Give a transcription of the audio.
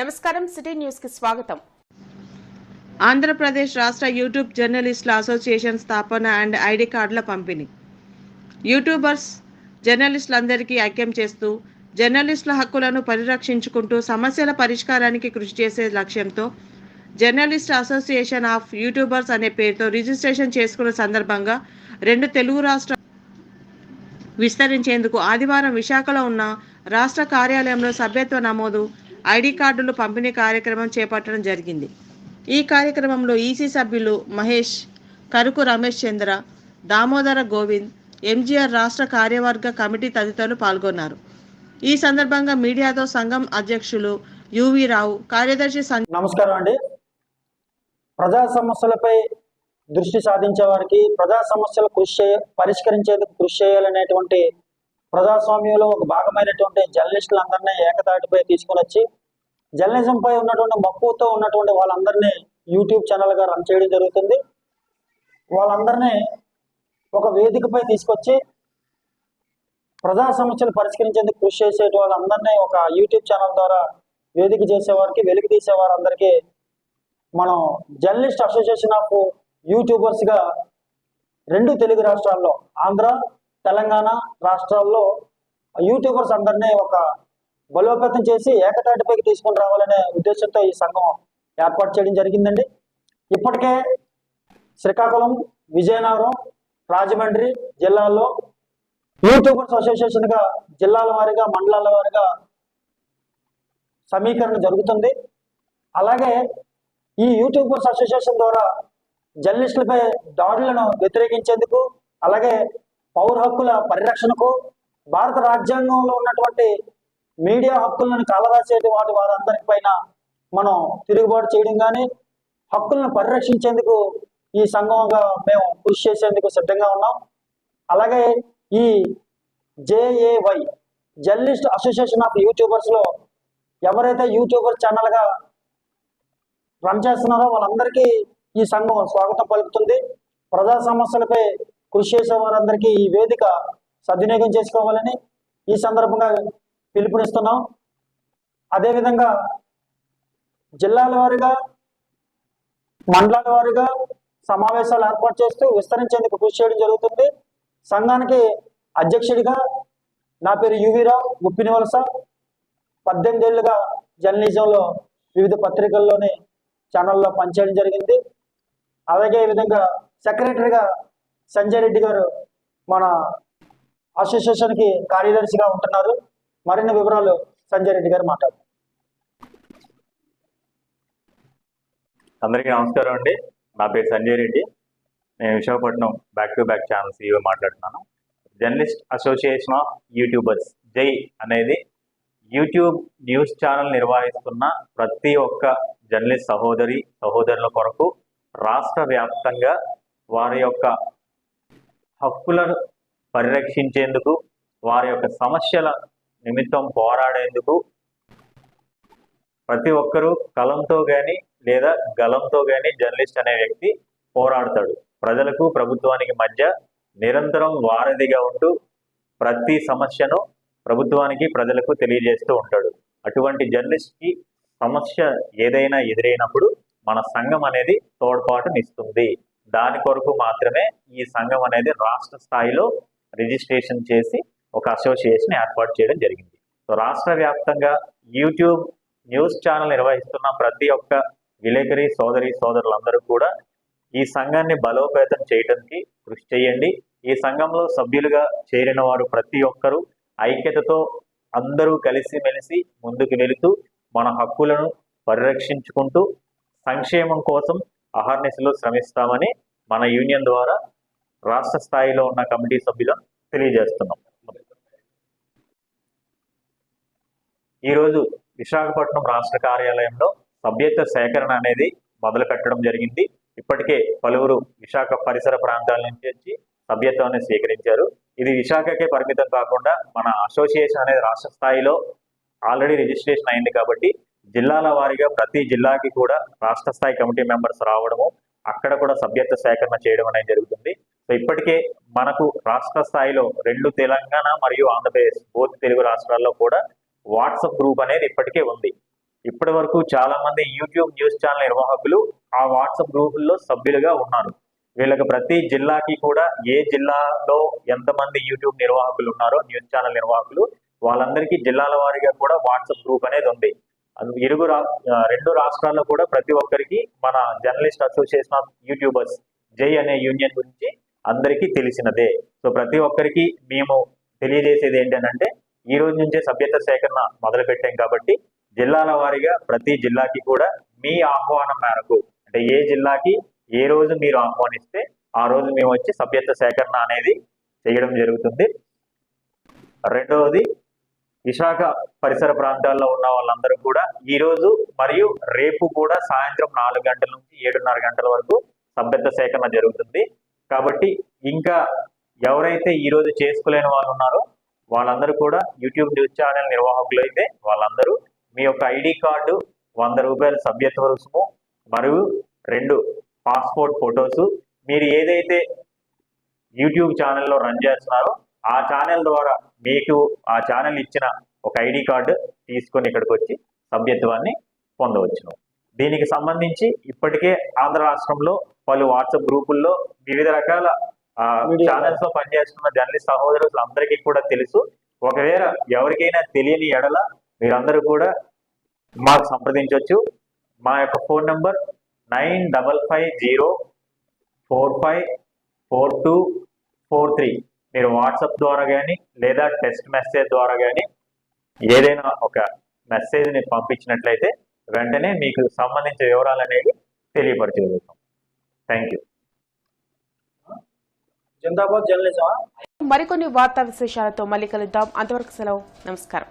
నమస్కారం సిటీ న్యూస్కి స్వాగతం. ఆంధ్రప్రదేశ్ రాష్ట్ర యూట్యూబ్ జర్నలిస్టుల అసోసియేషన్ స్థాపన అండ్ ఐడి కార్డుల పంపిణీ. యూట్యూబర్స్ జర్నలిస్టులందరికీ ఐక్యం చేస్తూ జర్నలిస్టుల హక్కులను పరిరక్షించుకుంటూ సమస్యల పరిష్కారానికి కృషి చేసే లక్ష్యంతో జర్నలిస్ట్ అసోసియేషన్ ఆఫ్ యూట్యూబర్స్ అనే పేరుతో రిజిస్ట్రేషన్ చేసుకున్న సందర్భంగా రెండు తెలుగు రాష్ట్ర విస్తరించేందుకు ఆదివారం విశాఖలో ఉన్న రాష్ట్ర కార్యాలయంలో సభ్యత్వ నమోదు ఐడి కార్డులు పంపిణీ కార్యక్రమం చేపట్టడం జరిగింది. ఈ కార్యక్రమంలో ఈసీ సభ్యులు మహేష్ కరుకు రమేష్ చంద్ర దామోదర గోవింద్ ఎంజీఆర్ రాష్ట్ర కార్యవర్గ కమిటీ తదితరులు పాల్గొన్నారు. ఈ సందర్భంగా మీడియాతో సంఘం అధ్యక్షులు యువి రావు కార్యదర్శి నమస్కారం అండి. ప్రజా సమస్యలపై దృష్టి సాధించే వారికి ప్రజా సమస్యలు కృషి చేయ పరిష్కరించేందుకు కృషి చేయాలనేటువంటి ప్రజాస్వామ్యంలో ఒక భాగమైనటువంటి జర్నలిస్టులందరినీ ఏకతాటిపై తీసుకుని వచ్చి జర్నలిజంపై ఉన్నటువంటి మక్కువతో ఉన్నటువంటి వాళ్ళందరినీ యూట్యూబ్ ఛానల్గా రన్ చేయడం జరుగుతుంది. వాళ్ళందరినీ ఒక వేదికపై తీసుకొచ్చి ప్రజా సమస్యలు పరిష్కరించేందుకు కృషి చేసే వాళ్ళందరినీ ఒక యూట్యూబ్ ఛానల్ ద్వారా వేదిక చేసేవారికి వెలికి తీసేవారందరికీ మనం జర్నలిస్ట్ అసోసియేషన్ ఆఫ్ యూట్యూబర్స్గా రెండు తెలుగు రాష్ట్రాల్లో ఆంధ్ర తెలంగాణ రాష్ట్రాల్లో యూట్యూబర్స్ అందరినీ ఒక బలోపేతం చేసి ఏకతాటిపైకి తీసుకొని రావాలనే ఉద్దేశంతో ఈ సంఘం ఏర్పాటు చేయడం జరిగిందండి. ఇప్పటికే శ్రీకాకుళం విజయనగరం రాజమండ్రి జిల్లాల్లో యూట్యూబర్స్ అసోసియేషన్గా జిల్లాల వారీగా మండలాల వారీగా సమీకరణ జరుగుతుంది. అలాగే ఈ యూట్యూబర్స్ అసోసియేషన్ ద్వారా జర్నలిస్టులపై దాడులను వ్యతిరేకించేందుకు అలాగే పౌర హక్కుల పరిరక్షణకు భారత రాజ్యాంగంలో ఉన్నటువంటి మీడియా హక్కులను కాలరాసేటి వాటి వారందరి పైన మనం తిరుగుబాటు చేయడం కానీ హక్కులను పరిరక్షించేందుకు ఈ సంఘంగా మేము కృషి చేసేందుకు సిద్ధంగా ఉన్నాం. అలాగే ఈ జేఏవై జర్నలిస్ట్ అసోసియేషన్ ఆఫ్ యూట్యూబర్స్లో ఎవరైతే యూట్యూబర్ ఛానల్గా రన్ చేస్తున్నారో వాళ్ళందరికీ ఈ సంఘం స్వాగతం పలుకుతుంది. ప్రజా సమస్యలపై కృషి చేసే వారందరికీ ఈ వేదిక సద్వినియోగం చేసుకోవాలని ఈ సందర్భంగా పిలుపునిస్తున్నాం. అదేవిధంగా జిల్లాల వారీగా మండలాల వారీగా సమావేశాలు ఏర్పాటు చేస్తూ విస్తరించేందుకు కృషి చేయడం జరుగుతుంది. సంఘానికి అధ్యక్షుడిగా నా పేరు యువీరావు గుప్పిని వలస పద్దెనిమిది ఏళ్ళుగా జర్నలిజంలో వివిధ పత్రికల్లోని ఛానల్లో పనిచేయడం జరిగింది. అలాగే విధంగా సెక్రటరీగా సంజయ్ రెడ్డి గారు మన అసోసియేషన్కి కార్యదర్శిగా ఉంటున్నారు. మరిన్ని వివరాలు సంజయ్ రెడ్డి గారు మాట్లాడు అందరికీ నమస్కారం అండి. నా పేరు సంజయ్ రెడ్డి. నేను Visakhapatnam back to back channel CEO మాట్లాడుతున్నాను. Journalist association of youtubers JAY అనేది యూట్యూబ్ న్యూస్ ఛానల్ నిర్వహిస్తున్న ప్రతి ఒక్క జర్నలిస్ట్ సహోదరి సహోదరుల కొరకు రాష్ట్ర వ్యాప్తంగా వారి యొక్క హక్కులను పరిరక్షించేందుకు వారి యొక్క సమస్యల నిమిత్తం పోరాడేందుకు ప్రతి ఒక్కరూ కలంతో కానీ లేదా గలంతో కానీ జర్నలిస్ట్ అనే వ్యక్తి పోరాడతాడు. ప్రజలకు ప్రభుత్వానికి మధ్య నిరంతరం వారధిగా ఉంటూ ప్రతి సమస్యను ప్రభుత్వానికి ప్రజలకు తెలియజేస్తూ ఉంటాడు. అటువంటి జర్నలిస్ట్కి సమస్య ఏదైనా ఎదురైనప్పుడు మన సంఘం అనేది తోడ్పాటునిస్తుంది దాని కొరకు మాత్రమే ఈ సంఘం అనేది రాష్ట్ర స్థాయిలో రిజిస్ట్రేషన్ చేసి ఒక అసోసియేషన్ ఏర్పాటు చేయడం జరిగింది. సో రాష్ట్ర వ్యాప్తంగా యూట్యూబ్ న్యూస్ ఛానల్ నిర్వహిస్తున్న ప్రతి ఒక్క విలేకరి సోదరి సోదరులందరూ కూడా ఈ సంఘాన్ని బలోపేతం చేయడానికి కృషి చేయండి. ఈ సంఘంలో సభ్యులుగా చేరిన వారు ప్రతి ఒక్కరూ ఐక్యతతో అందరూ కలిసిమెలిసి ముందుకు వెళుతూ మన హక్కులను పరిరక్షించుకుంటూ సంక్షేమం కోసం అహర్నిశలు శ్రమిస్తామని మన యూనియన్ ద్వారా రాష్ట్ర స్థాయిలో ఉన్న కమిటీ సభ్యులను తెలియజేస్తున్నాం. ఈరోజు విశాఖపట్నం రాష్ట్ర కార్యాలయంలో సభ్యత్వ సేకరణ అనేది మొదలు పెట్టడం జరిగింది. ఇప్పటికే పలువురు విశాఖ పరిసర ప్రాంతాల నుంచి వచ్చి సభ్యత్వాన్ని స్వీకరించారు. ఇది విశాఖకే పరిమితం కాకుండా మన అసోసియేషన్ అనేది రాష్ట్ర స్థాయిలో ఆల్రెడీ రిజిస్ట్రేషన్ అయింది కాబట్టి జిల్లాల వారీగా ప్రతి జిల్లాకి కూడా రాష్ట్ర స్థాయి కమిటీ మెంబర్స్ రావడము అక్కడ కూడా సభ్యత్వ సేకరణ చేయడం అనేది జరుగుతుంది. సో ఇప్పటికే మనకు రాష్ట్ర స్థాయిలో రెండు తెలంగాణ మరియు ఆంధ్రప్రదేశ్ బోత్ తెలుగు రాష్ట్రాల్లో కూడా వాట్సాప్ గ్రూప్ అనేది ఇప్పటికే ఉంది. ఇప్పటి వరకు చాలా మంది యూట్యూబ్ న్యూస్ ఛానల్ నిర్వాహకులు ఆ వాట్సాప్ గ్రూపుల్లో సభ్యులుగా ఉన్నారు. వీళ్ళకి ప్రతి జిల్లాకి కూడా ఏ జిల్లాలో ఎంతమంది యూట్యూబ్ నిర్వాహకులు ఉన్నారో న్యూస్ ఛానల్ నిర్వాహకులు వాళ్ళందరికీ జిల్లాల వారీగా కూడా వాట్సాప్ గ్రూప్ అనేది ఉంది. ఇరుగు రా రెండు రాష్ట్రాల్లో కూడా ప్రతి ఒక్కరికి మన జర్నలిస్ట్ అసోసియేషన్ ఆఫ్ యూట్యూబర్స్ జై అనే యూనియన్ గురించి అందరికీ తెలిసినదే. సో ప్రతి ఒక్కరికి మేము తెలియజేసేది ఏంటంటే ఈ రోజు నుంచే సభ్యత సేకరణ మొదలు పెట్టాం కాబట్టి జిల్లాల వారీగా ప్రతి జిల్లాకి కూడా మీ ఆహ్వానం మేరకు అంటే ఏ జిల్లాకి ఏ రోజు మీరు ఆహ్వానిస్తే ఆ రోజు మేము వచ్చి సభ్యత సేకరణ అనేది చేయడం జరుగుతుంది. రెండవది విశాఖ పరిసర ప్రాంతాల్లో ఉన్న వాళ్ళందరూ కూడా ఈ రోజు మరియు రేపు కూడా సాయంత్రం నాలుగు గంటల నుంచి ఏడున్నర గంటల వరకు సభ్యత సేకరణ జరుగుతుంది. కాబట్టి ఇంకా ఎవరైతే ఈరోజు చేసుకోలేని వాళ్ళు ఉన్నారో వాళ్ళందరూ కూడా యూట్యూబ్ న్యూస్ ఛానల్ నిర్వాహకులు అయితే వాళ్ళందరూ మీ యొక్క ఐడి కార్డు వంద రూపాయల సభ్యత్వ రుసుము మరియు రెండు పాస్పోర్ట్ ఫొటోస్. మీరు ఏదైతే యూట్యూబ్ ఛానల్లో రన్ చేస్తున్నారో ఆ ఛానల్ ద్వారా మీకు ఆ ఛానల్ ఇచ్చిన ఒక ఐడి కార్డు తీసుకొని ఇక్కడికి వచ్చి సభ్యత్వాన్ని పొందవచ్చును. దీనికి సంబంధించి ఇప్పటికే ఆంధ్ర రాష్ట్రంలో పలు వాట్సాప్ గ్రూపుల్లో వివిధ రకాల ఛానల్స్లో పనిచేస్తున్న జర్నలిస్ట్ సహోదరులు అందరికీ కూడా తెలుసు. ఒకవేళ ఎవరికైనా తెలియని ఎడల మీరందరూ కూడా మాకు సంప్రదించవచ్చు మా యొక్క phone number nine double five zero four five four two four three. మీరు వాట్సాప్ ద్వారా కానీ లేదా టెక్స్ట్ మెసేజ్ ద్వారా కానీ ఏదైనా ఒక మెసేజ్ని పంపించినట్లయితే వెంటనే మీకు సంబంధించిన వివరాలు అనేవి తెలియపరచగలుగుతాం థ్యాంక్ యూ జిందాబాద్ జర్నలిజం మరికొన్ని వార్తా విశేషాలతో మళ్ళీ కలుద్దాం. అంతవరకు సెలవు. నమస్కారం.